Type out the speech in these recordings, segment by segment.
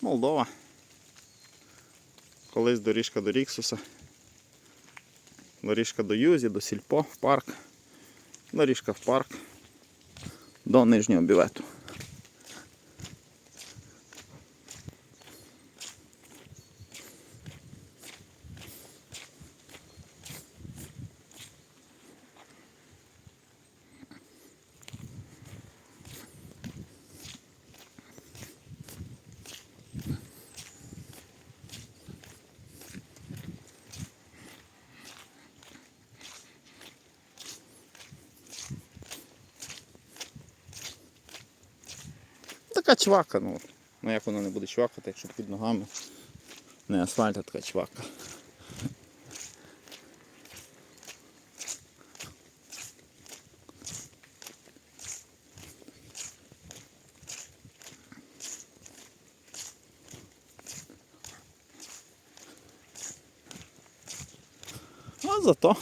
Молдова. Колись доріжка до Ріксуса. Доріжка до Юзі, до Сільпо, в парк. Доріжка в парк. До нижнього бівету. Така чвака, ну. Ну як вона не буде чвакати, якщо під ногами не асфальт, а така чвака. А зато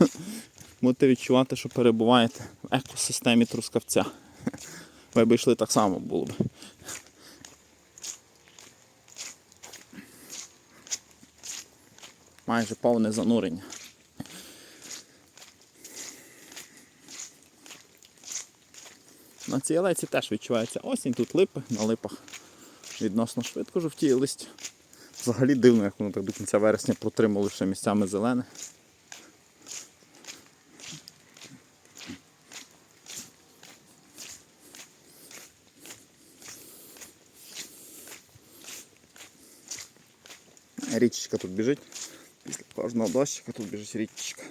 будете відчувати, що перебуваєте в екосистемі трускавця. Ви б йшли так само було б. Майже повне занурення. На цій алейці теж відчувається осінь, тут липи, на липах відносно швидко жовтіє листя. Взагалі дивно, як воно так до кінця вересня протримало ще місцями зелене. Річечка тут біжить. Після кожного дощика тут біжить річечка.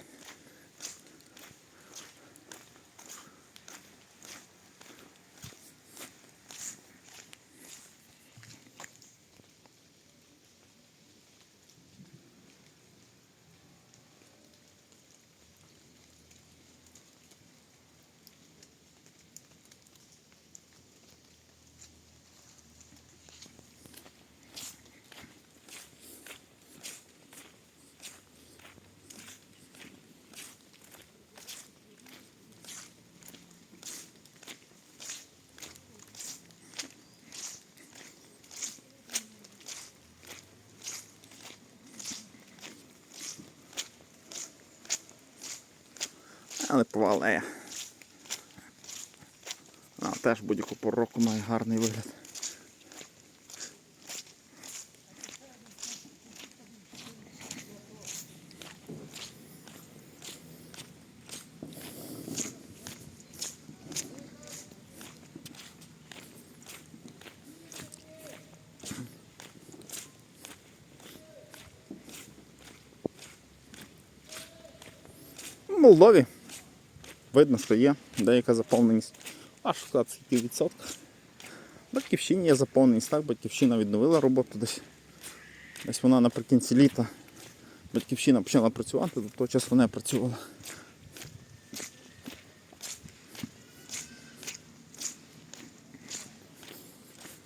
Але повалеє. А, теж будь-яку пору року має гарний вигляд. Молдові видно, що є деяка заповненість. Аж сказати, скільки відсотках. В Батьківщині є заповненість, так, батьківщина відновила роботу десь. Десь вона наприкінці літа. Батьківщина почала працювати, до того часу не працювала.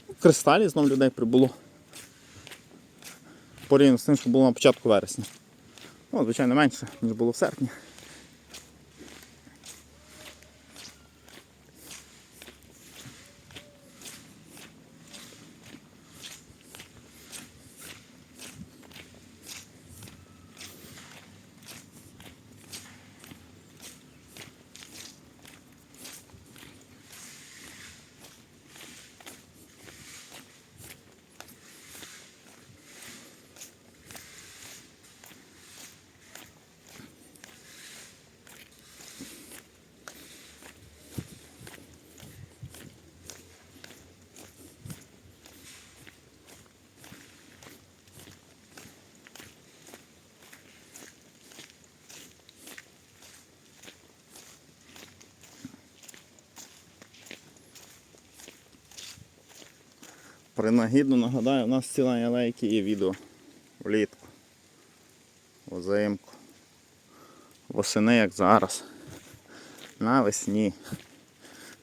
В кристалі знов людей прибуло. Порівняно з тим, що було на початку вересня. Ну, звичайно, менше, ніж було в серпні. Принагідно нагадаю, у нас ціла алейки є відео влітку, взимку, восени, як зараз, навесні,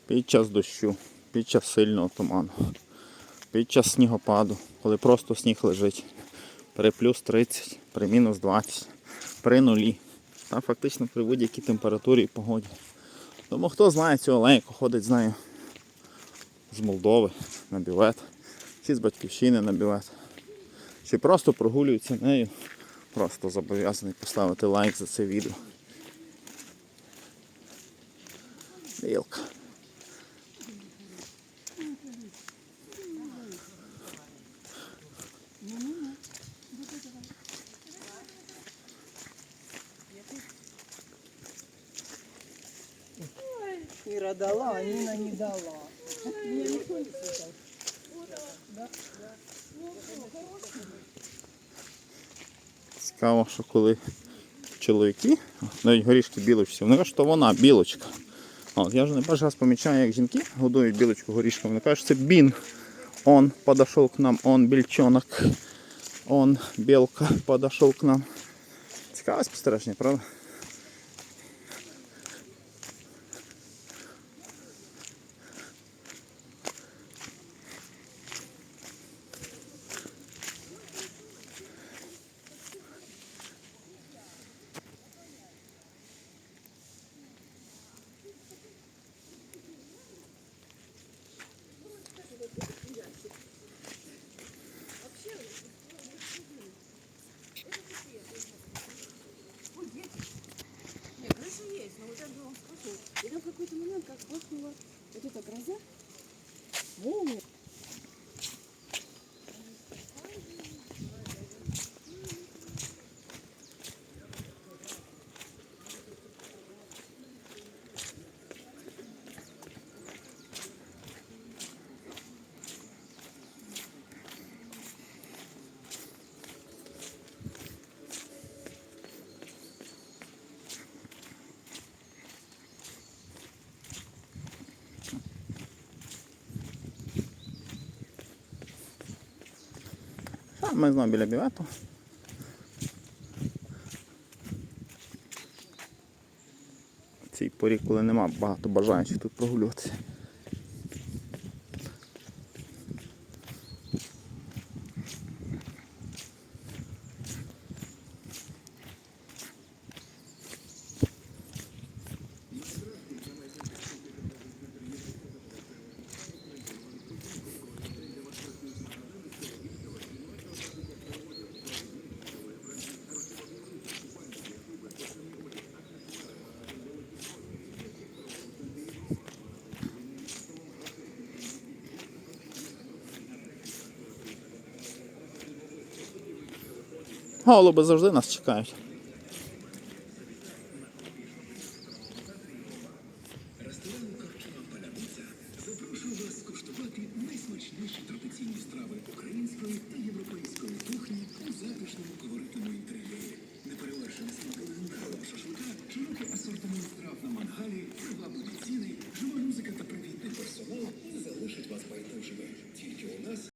під час дощу, під час сильного туману, під час снігопаду, коли просто сніг лежить, при плюс 30, при мінус 20, при нулі. Та фактично при будь-якій температурі і погоді. Тому хто знає цю алейку, ходить з нею з Молдови на бівет. Чи з батьківщини на бівет, чи просто прогулюються нею, просто зобов'язаний поставити лайк за це відео. Білка. Ира дала, а Нина не дала. Цікаво, що коли чоловіки, навіть горішки білочці, вони кажуть, що вона білочка. От, я вже не перший раз помічаю, як жінки годують білочку горішком. Вони кажуть, що це бін. Он подошел к нам, он більчонок. Он білка подошел к нам. Цікаве спостереження, правда? Вот эта гроза. Молния. А ми знову біля бівету. В цій порі, коли нема багато бажаючих тут прогулюватися. Голуби завжди нас чекають.